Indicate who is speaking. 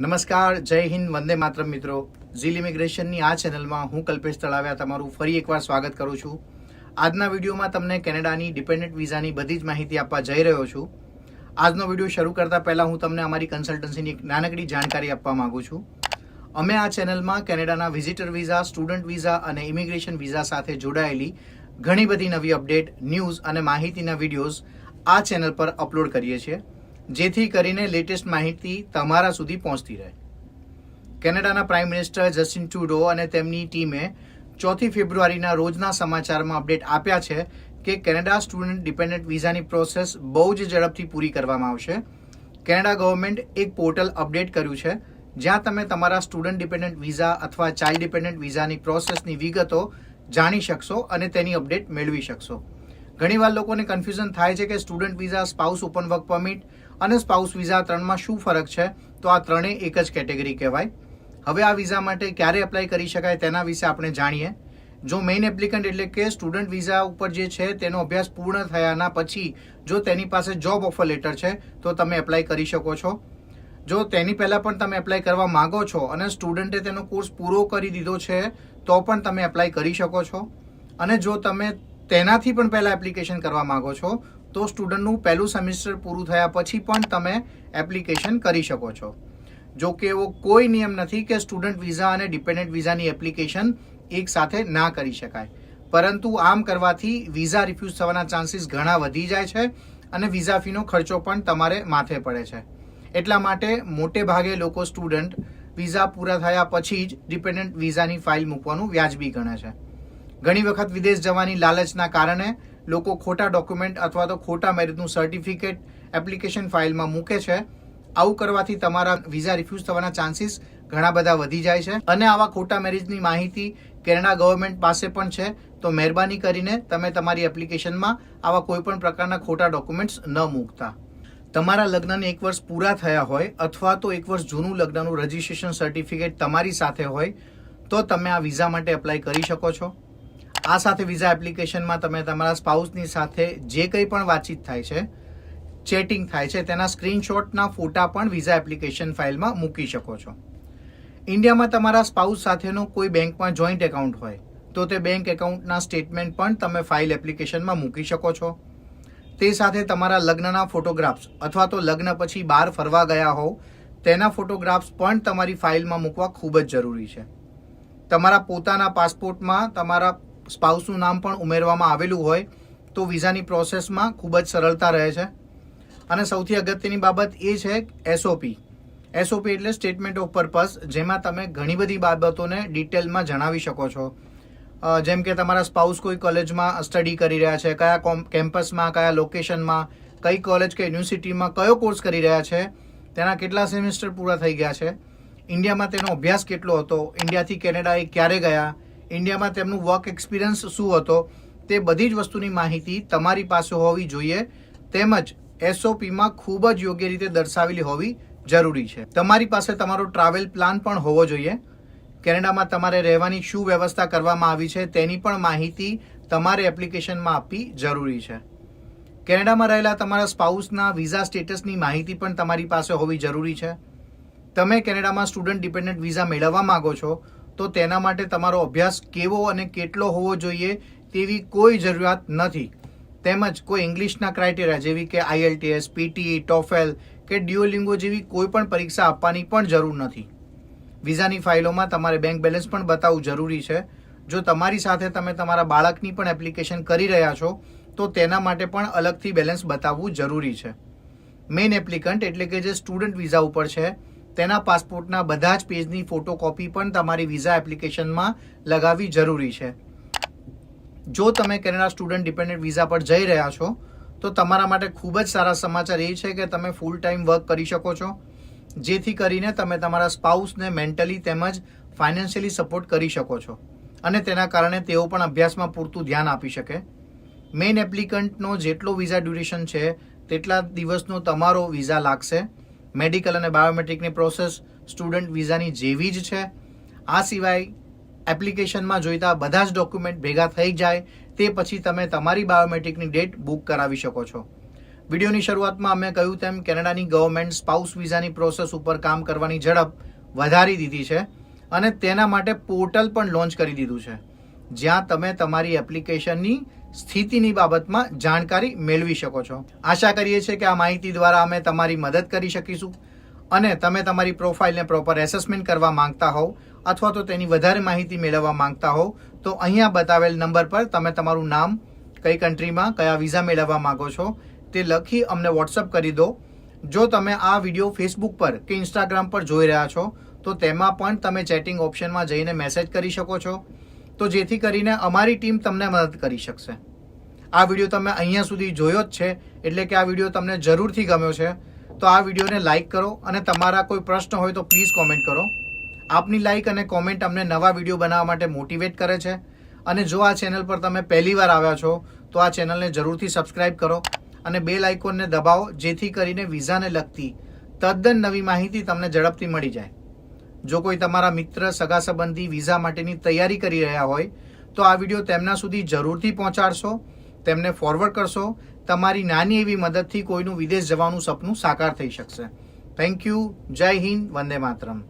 Speaker 1: નમસ્કાર, જય હિન્દ, વંદે માતરમ મિત્રો. ઝીલ ઇમિગ્રેશનની આ ચેનલમાં હું કલ્પેશ તળાવ્યા તમારું ફરી એકવાર સ્વાગત કરું છું. આજના વિડીયોમાં તમને કેનેડાની ડિપેન્ડન્ટ વિઝાની બધી જ માહિતી આપવા જઈ રહ્યો છું. આજનો વીડિયો શરૂ કરતા પહેલાં હું તમને અમારી કન્સલ્ટન્સીની એક નાનકડી જાણકારી આપવા માંગુ છું. અમે આ ચેનલમાં કેનેડાના વિઝિટર વિઝા, સ્ટુડન્ટ વિઝા અને ઇમિગ્રેશન વિઝા સાથે જોડાયેલી ઘણી બધી નવી અપડેટ, ન્યૂઝ અને માહિતીના વિડીયોઝ આ ચેનલ પર અપલોડ કરીએ છીએ. જેથી કરીને લેટેસ્ટ માહિતી તમારા સુધી પહોંચતી રહે. કેનેડાના પ્રાઇમ મિનિસ્ટર જસ્ટિન ટ્રુડો અને તેમની ટીમે ચોથી ફેબ્રુઆરીના રોજના સમાચારમાં અપડેટ આપ્યા છે કે કેનેડા સ્ટુડન્ટ ડિપેન્ડન્ટ વિઝાની પ્રોસેસ બહુ જ ઝડપથી પૂરી કરવામાં આવશે. કેનેડા ગવર્મેન્ટ એક પોર્ટલ અપડેટ કર્યું છે, જ્યાં તમે તમારા સ્ટુડન્ટ ડિપેન્ડન્ટ વિઝા અથવા ચાઇલ્ડ ડિપેન્ડન્ટ વિઝાની પ્રોસેસની વિગતો જાણી શકશો અને તેની અપડેટ મેળવી શકશો. ઘણીવાર લોકોને કન્ફ્યુઝન થાય છે કે student visa, spouse open work permit અને સ્પાઉસ વિઝા ત્રણમાં શું ફરક છે? તો આ ત્રણેય એક જ કેટેગરી કહેવાય. હવે આ વિઝા માટે ક્યારે એપ્લાય કરી શકાય તેના વિશે આપણે જાણીએ. જો મેઇન એપ્લિકન્ટ એટલે કે સ્ટુડન્ટ વિઝા ઉપર જે છે તેનો અભ્યાસ પૂર્ણ થયાના પછી જો તેની પાસે જોબ ઓફર લેટર છે, તો તમે એપ્લાય કરી શકો છો. જો તેની પહેલાં પણ તમે એપ્લાય કરવા માંગો છો અને સ્ટુડન્ટે તેનો કોર્સ પૂરો કરી દીધો છે, તો પણ તમે એપ્લાય કરી શકો છો. અને જો તમે તેનાથી પણ પહેલાં એપ્લિકેશન કરવા માંગો છો તો સ્ટુડન્ટનું પહેલું સેમિસ્ટર પૂરું થયા પછી પણ તમે એપ્લિકેશન કરી શકો છો. જો કે એવો કોઈ નિયમ નથી કે સ્ટુડન્ટ વિઝા અને ડિપેન્ડન્ટ વિઝાની એપ્લિકેશન એક સાથે ના કરી શકાય. પરંતુ આમ કરવાથી વિઝા રિફ્યુઝ થવાના ચાન્સીસ ઘણા વધી જાય છે અને વિઝા ફીનો ખર્ચો પણ તમારે માથે પડે છે. એટલા માટે મોટે ભાગે લોકો સ્ટુડન્ટ વિઝા પૂરા થયા પછી જ ડિપેન્ડન્ટ વિઝાની ફાઇલ મૂકવાનું વ્યાજબી ગણે છે. ઘણી વખત વિદેશ જવાની લાલચના કારણે લોકો ખોટા ડોક્યુમેન્ટ અથવા તો ખોટા મેરેજનું સર્ટિફિકેટ એપ્લિકેશન ફાઇલમાં મૂકે છે. આવું કરવાથી તમારા વિઝા રિફ્યુઝ થવાના ચાન્સીસ ઘણા બધા વધી જાય છે. અને આવા ખોટા મેરેજની માહિતી કેનેડા ગવર્મેન્ટ પાસે પણ છે. તો મહેરબાની કરીને તમે તમારી એપ્લિકેશનમાં આવા કોઈ પણ પ્રકારના ખોટા ડોક્યુમેન્ટ્સ ન મૂકતા. તમારા લગ્નને એક વર્ષ પૂરા થયા હોય અથવા તો એક વર્ષ જૂનું લગ્નનું રજિસ્ટ્રેશન સર્ટિફિકેટ તમારી સાથે હોય, તો તમે આ વિઝા માટે એપ્લાય કરી શકો છો. આ સાથે વિઝા એપ્લિકેશનમાં તમે તમારા સ્પાઉસની સાથે જે કંઈ પણ વાતચીત થાય છે ચેટિંગ થાય છે, તેના સ્ક્રીનશોટના ફોટા પણ વિઝા એપ્લિકેશન ફાઇલમાં મૂકી શકો છો. ઇન્ડિયામાં તમારા સ્પાઉસ સાથેનો કોઈ બેંકમાં જોઈન્ટ એકાઉન્ટ હોય, તો તે બેંક એકાઉન્ટના સ્ટેટમેન્ટ પણ તમે ફાઇલ એપ્લિકેશનમાં મૂકી શકો છો. તે સાથે તમારા લગ્નના ફોટોગ્રાફ્સ અથવા તો લગ્ન પછી બહાર ફરવા ગયા હોવ, તેના ફોટોગ્રાફ્સ પણ તમારી ફાઇલમાં મૂકવા ખૂબ જ જરૂરી છે. તમારા પોતાના પાસપોર્ટમાં તમારા સ્પાઉસનું નામ પણ ઉમેરવામાં આવેલું હોય તો વિઝાની પ્રોસેસમાં ખૂબ જ સરળતા રહે છે. અને સૌથી અગત્યની બાબત એ છે એસઓપી એસઓપી એટલે સ્ટેટમેન્ટ ઓફ પર્પઝ જેમાં તમે ઘણી બધી બાબતોને ડિટેલમાં જણાવી શકો છો. જેમ કે તમારા સ્પાઉસ કોઈ કોલેજમાં સ્ટડી કરી રહ્યા છે, કયા કોમ- કેમ્પસમાં, કયા લોકેશનમાં, કઈ કોલેજ કે યુનિવર્સિટીમાં કયો કોર્સ કરી રહ્યા છે, તેના કેટલા સેમિસ્ટર પૂરા થઈ ગયા છે, ઇન્ડિયામાં તેનો અભ્યાસ કેટલો હતો, ઇન્ડિયાથી કેનેડા એ ક્યારે ગયા ઇન્ડિયામાં તેમનું વર્ક એક્સપિરિયન્સ શું હતો તે બધી જ વસ્તુની માહિતી તમારી પાસે હોવી જોઈએ. તેમજ એસઓપીમાં ખૂબ જ યોગ્ય રીતે દર્શાવેલી હોવી જરૂરી છે. તમારી પાસે તમારો ટ્રાવેલ પ્લાન પણ હોવો જોઈએ. કેનેડામાં તમારે રહેવાની શું વ્યવસ્થા કરવામાં આવી છે તેની પણ માહિતી તમારે એપ્લિકેશનમાં આપવી જરૂરી છે. કેનેડામાં રહેલા તમારા સ્પાઉસના વિઝા સ્ટેટસની માહિતી પણ તમારી પાસે હોવી જરૂરી છે. તમે કેનેડામાં સ્ટુડન્ટ ડિપેન્ડન્ટ વિઝા મેળવવા માંગો છો તો તેના માટે તમારો અભ્યાસ કેવો અને કેટલો હોવો જોઈએ તેવી કોઈ જરૂરિયાત નથી. તેમજ કોઈ ઇંગ્લિશના ક્રાઇટેરિયા જેવી કે આઈએલટીએસ પીટીઈ ટોફેલ કે ડ્યુઓલિંગો જેવી કોઈ પણ પરીક્ષા આપવાની પણ જરૂર નથી. વિઝાની ફાઇલોમાં તમારે બેંક બેલેન્સ પણ બતાવવું જરૂરી છે. જો તમારી સાથે તમે તમારા બાળકની પણ એપ્લિકેશન કરી રહ્યા છો, તો તેના માટે પણ અલગથી બેલેન્સ બતાવવું જરૂરી છે. મેઇન એપ્લિકન્ટ એટલે કે જે સ્ટુડન્ટ વિઝા ઉપર છે તેના પાસપોર્ટના બધા જ પેજની ફોટોકોપી પણ તમારી વિઝા એપ્લિકેશનમાં લગાવવી જરૂરી છે. જો તમે કેનેડા સ્ટુડન્ટ ડિપેન્ડન્ટ વિઝા પર જઈ રહ્યા છો, તો તમારા માટે ખૂબ જ સારા સમાચાર એ છે કે તમે ફૂલ ટાઈમ વર્ક કરી શકો છો. જેથી કરીને તમે તમારા સ્પાઉસને મેન્ટલી તેમજ ફાઇનાન્શિયલી સપોર્ટ કરી શકો છો. અને તેના કારણે તેઓ પણ અભ્યાસમાં પૂરતું ધ્યાન આપી શકે. મેઇન એપ્લિકન્ટનો જેટલો વિઝા ડ્યુરેશન છે, તેટલા દિવસનો તમારો વિઝા લાગશે. મેડિકલ અને બાયોમેટ્રિકની પ્રોસેસ સ્ટુડન્ટ વિઝાની જેવી જ છે. આ સિવાય એપ્લિકેશનમાં જોઈતા બધા જ ડોક્યુમેન્ટ ભેગા થઈ જાય તે પછી તમે તમારી બાયોમેટ્રિકની ડેટ બુક કરાવી શકો છો. વિડીયોની શરૂઆતમાં અમે કહ્યું તેમ કેનેડાની ગવર્મેન્ટ સ્પાઉસ વિઝાની પ્રોસેસ ઉપર કામ કરવાની ઝડપ વધારી દીધી છે અને તેના માટે પોર્ટલ પણ લોન્ચ કરી દીધું છે. જ્યાં તમે તમારી એપ્લિકેશનની સ્થિતિની બાબતમાં જાણકારી મેળવી શકો છો. આશા કરીએ છીએ કે આ માહિતી દ્વારા અમે તમારી મદદ કરી શકીશું અને તમે તમારી પ્રોફાઇલને પ્રોપર એસેસમેન્ટ કરવા માંગતા હોવ અથવા તો તેની વધારે માહિતી મેળવવા માંગતા હોવ, તો અહીંયા બતાવેલ નંબર પર તમે તમારું નામ, કઈ કન્ટ્રીમાં, કયા વિઝા મેળવવા માંગો છો, તે લખી અમને વોટ્સઅપ કરી દો. જો તમે આ વીડિયો ફેસબુક પર કે ઇન્સ્ટાગ્રામ પર જોઈ રહ્યા છો, તો તેમાં પણ તમે ચેટિંગ ઓપ્શનમાં જઈને મેસેજ કરી શકો છો. તો જેથી કરીને અમારી ટીમ તમને મદદ કરી શકશે. આ વીડિયો તમે અહીંયા સુધી જોયો જ છે, એટલે કે આ વીડિયો તમને જરૂરથી ગમ્યો છે, તો આ વિડીયોને લાઇક કરો અને તમારા કોઈ પ્રશ્ન હોય તો પ્લીઝ કોમેન્ટ કરો. આપની લાઇક અને કોમેન્ટ અમને નવા વીડિયો બનાવવા માટે મોટિવેટ કરે છે. અને જો આ ચેનલ પર તમે પહેલીવાર આવ્યા છો, તો આ ચેનલને જરૂરથી સબસ્ક્રાઇબ કરો અને બેલ આઇકોનને દબાવો, જેથી કરીને વિઝાને લગતી તદ્દન નવી માહિતી તમને ઝડપથી મળી જાય. જો કોઈ તમારા મિત્ર સગા સંબંધી વિઝા માટેની તૈયારી કરી રહ્યા હોય, તો આ વીડિયો તેમના સુધી જરૂરથી પહોંચાડશો, તેમને ફોરવર્ડ કરશો, તમારી નાની એવી મદદથી કોઈનું વિદેશ જવાનું સપનું સાકાર થઈ શકશે. થેન્ક યુ જય હિન્દ. વંદે માતરમ.